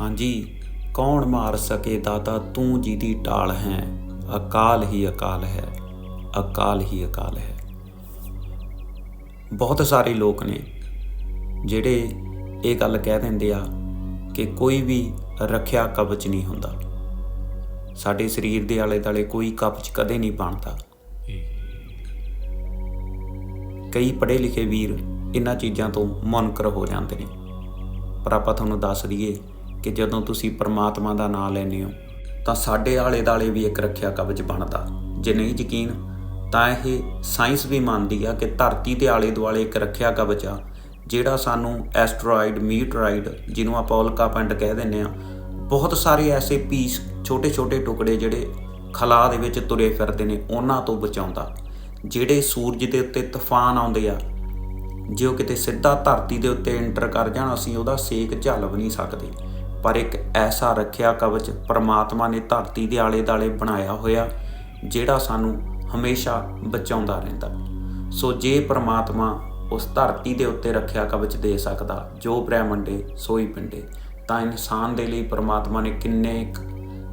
ਹਾਂਜੀ, ਕੌਣ ਮਾਰ ਸਕੇ ਦਾਤਾ ਤੂੰ ਜਿਹਦੀ ਟਾਲ ਹੈ? ਅਕਾਲ ਹੀ ਅਕਾਲ ਹੈ, ਅਕਾਲ ਹੀ ਅਕਾਲ ਹੈ। ਬਹੁਤ ਸਾਰੇ ਲੋਕ ਨੇ ਜਿਹੜੇ ਇਹ ਗੱਲ ਕਹਿ ਦਿੰਦੇ ਆ ਕਿ ਕੋਈ ਵੀ ਰੱਖਿਆ ਕਵਚ ਨਹੀਂ ਹੁੰਦਾ। ਸਾਡੇ ਸਰੀਰ ਦੇ ਆਲੇ ਦੁਆਲੇ ਕੋਈ ਕਵਚ ਕਦੇ ਨਹੀਂ ਬਣਦਾ ਕਈ ਪੜ੍ਹੇ ਲਿਖੇ ਵੀਰ ਇਹਨਾਂ ਚੀਜ਼ਾਂ ਤੋਂ ਮੁਨਕਰ ਹੋ ਜਾਂਦੇ ਨੇ। ਪਰ ਆਪਾਂ ਤੁਹਾਨੂੰ ਦੱਸ ਦਈਏ ਕਿ ਜਦੋਂ ਤੁਸੀਂ ਪਰਮਾਤਮਾ ਦਾ ਨਾਮ ਲੈਂਦੇ ਹੋ, ਤਾਂ ਸਾਡੇ ਆਲੇ ਦਾਲੇ ਵੀ ਇੱਕ ਰੱਖਿਆ ਕਵਚ ਬਣਦਾ। ਜੇ ਨਹੀਂ ਯਕੀਨ, ਤਾਂ ਇਹ ਸਾਇੰਸ ਵੀ ਮੰਨਦੀ ਆ ਕਿ ਧਰਤੀ ਦੇ ਆਲੇ ਦੁਆਲੇ ਇੱਕ ਰੱਖਿਆ ਕਵਚ ਆ, ਜਿਹੜਾ ਸਾਨੂੰ ਐਸਟਰੋਇਡ, ਮੀਟਰਾਇਡ, ਜਿਹਨੂੰ ਆਪਾਂ ਉਲਕਾ ਪਿੰਡ ਕਹਿ ਦਿੰਦੇ ਆ, ਬਹੁਤ ਸਾਰੇ ਐਸੇ ਪੀਸ ਛੋਟੇ-ਛੋਟੇ ਟੁਕੜੇ ਜਿਹੜੇ ਖਲਾ ਦੇ ਵਿੱਚ ਤੁਰੇ ਫਿਰਦੇ ਨੇ, ਉਹਨਾਂ ਤੋਂ ਬਚਾਉਂਦਾ। ਜਿਹੜੇ ਸੂਰਜ ਦੇ ਉੱਤੇ ਤੂਫਾਨ ਆਉਂਦੇ ਆ, ਜੇ ਉਹ ਕਿਤੇ ਸਿੱਧਾ ਧਰਤੀ ਦੇ ਉੱਤੇ ਐਂਟਰ ਕਰ ਜਾਣ, ਅਸੀਂ ਉਹਦਾ ਸੇਕ ਝੱਲ ਵੀ ਨਹੀਂ ਸਕਦੇ। ਪਰ ਇੱਕ ਐਸਾ ਰੱਖਿਆ ਕਵਚ ਪਰਮਾਤਮਾ ਨੇ ਧਰਤੀ ਦੇ ਆਲੇ-ਦਾਲੇ ਬਣਾਇਆ ਹੋਇਆ, ਜਿਹੜਾ ਸਾਨੂੰ ਹਮੇਸ਼ਾ ਬਚਾਉਂਦਾ ਰਹਿੰਦਾ। ਸੋ ਜੇ ਪਰਮਾਤਮਾ ਉਸ ਧਰਤੀ ਦੇ ਉੱਤੇ ਰੱਖਿਆ ਕਵਚ ਦੇ ਸਕਦਾ, ਜੋ ਬ੍ਰਹਿਮੰਡੇ, ਸੋਈ ਪਿੰਡੇ, ਤਾਂ ਇਨਸਾਨ ਦੇ ਲਈ ਪਰਮਾਤਮਾ ਨੇ ਕਿੰਨੇ ਕੁ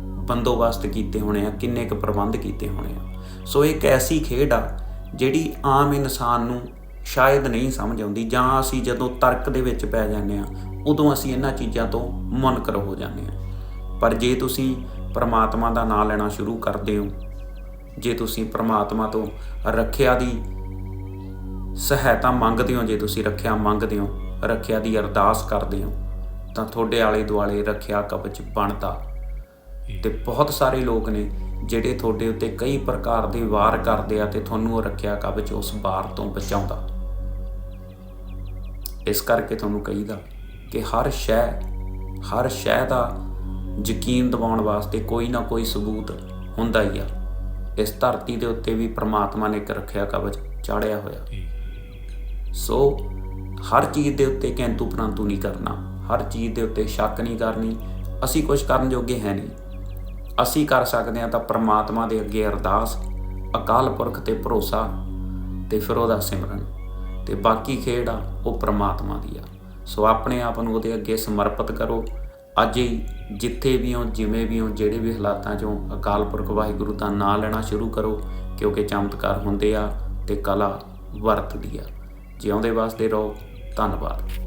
ਬੰਦੋਬਸਤ ਕੀਤੇ ਹੋਣੇ ਆ, ਕਿੰਨੇ ਕੁ ਪ੍ਰਬੰਧ ਕੀਤੇ ਹੋਣੇ ਆ। ਸੋ ਇੱਕ ਐਸੀ ਖੇਡ ਆ, ਜਿਹੜੀ ਆਮ ਇਨਸਾਨ ਨੂੰ ਸ਼ਾਇਦ ਨਹੀਂ ਸਮਝ ਆਉਂਦੀ ਜਾਂ ਅਸੀਂ ਜਦੋਂ ਤਰਕ ਦੇ ਵਿੱਚ ਪੈ ਜਾਂਦੇ ਆ ਉਦੋਂ ਅਸੀਂ ਇਹਨਾਂ ਚੀਜ਼ਾਂ ਤੋਂ ਮੁਨਕਰ ਹੋ ਜਾਂਦੇ ਆ ਪਰ ਜੇ ਤੁਸੀਂ ਪਰਮਾਤਮਾ ਦਾ ਨਾਮ ਲੈਣਾ ਸ਼ੁਰੂ ਕਰਦੇ ਹੋ, ਜੇ ਤੁਸੀਂ ਪਰਮਾਤਮਾ ਤੋਂ ਰੱਖਿਆ ਦੀ ਸਹਾਇਤਾ ਮੰਗਦੇ ਹੋ, ਜੇ ਤੁਸੀਂ ਰੱਖਿਆ ਮੰਗਦੇ ਹੋ, ਰੱਖਿਆ ਦੀ ਅਰਦਾਸ ਕਰਦੇ ਹੋ, ਤਾਂ ਤੁਹਾਡੇ ਆਲੇ ਦੁਆਲੇ ਰੱਖਿਆ ਕਵਚ ਬਣਦਾ। ਤੇ ਬਹੁਤ ਸਾਰੇ ਲੋਕ ਨੇ ਜਿਹੜੇ ਤੁਹਾਡੇ ਉੱਤੇ ਕਈ ਪ੍ਰਕਾਰ ਦੇ ਵਾਰ ਕਰਦੇ ਆ ਤੇ ਤੁਹਾਨੂੰ ਉਹ ਰੱਖਿਆ ਕਵਚ ਉਸ ਵਾਰ ਤੋਂ ਬਚਾਉਂਦਾ। ਇਸ ਕਰਕੇ ਤੁਹਾਨੂੰ ਕਹੀਦਾ ਕਿ ਹਰ ਸ਼ੈ ਹਰ ਸ਼ੈ ਦਾ ਯਕੀਨ ਦਿਵਾਉਣ ਵਾਸਤੇ ਕੋਈ ਨਾ ਕੋਈ ਸਬੂਤ ਹੁੰਦਾ ਹੀ ਆ। ਇਸ ਧਰਤੀ ਦੇ ਉੱਤੇ ਵੀ ਪ੍ਰਮਾਤਮਾ ਨੇ ਇੱਕ ਰੱਖਿਆ ਕਵਚ ਚਾੜਿਆ ਹੋਇਆ। ਸੋ ਹਰ ਚੀਜ਼ ਦੇ ਉੱਤੇ ਕਿੰਤੂ ਪਰੰਤੂ ਨਹੀਂ ਕਰਨਾ। ਹਰ ਚੀਜ਼ ਦੇ ਉੱਤੇ ਸ਼ੱਕ ਨਹੀਂ ਕਰਨੀ। ਅਸੀਂ ਕੁਝ ਕਰਨ ਜੋਗੇ ਹੈ ਨਹੀਂ। ਅਸੀਂ ਕਰ ਸਕਦੇ ਹਾਂ ਤਾਂ ਪ੍ਰਮਾਤਮਾ ਦੇ ਅੱਗੇ ਅਰਦਾਸ, ਅਕਾਲ ਪੁਰਖ ਤੇ ਭਰੋਸਾ ਤੇ ਫਿਰ ਉਹਦਾ ਸਿਮਰਨ। ਤੇ ਬਾਕੀ ਖੇਡ ਆ, ਉਹ ਪ੍ਰਮਾਤਮਾ ਦੀ ਆ। ਸੋ ਆਪਣੇ ਆਪ ਨੂੰ ਉਹਦੇ ਅੱਗੇ ਸਮਰਪਿਤ ਕਰੋ। ਅੱਜ ਹੀ ਜਿੱਥੇ ਵੀ ਹੋ, ਜਿਵੇਂ ਵੀ ਹੋ, ਜਿਹੜੇ ਵੀ ਹਾਲਾਤਾਂ 'ਚੋਂ ਅਕਾਲ ਪੁਰਖ ਵਾਹਿਗੁਰੂ ਦਾ ਨਾਮ ਲੈਣਾ ਸ਼ੁਰੂ ਕਰੋ, ਕਿਉਂਕਿ ਚਮਤਕਾਰ ਹੁੰਦੇ ਆ ਤੇ ਕਲਾ ਵਰਤਦੀ ਆ। ਜਿਉਂਦੇ ਵਾਸਤੇ ਰਹੋ। ਧੰਨਵਾਦ।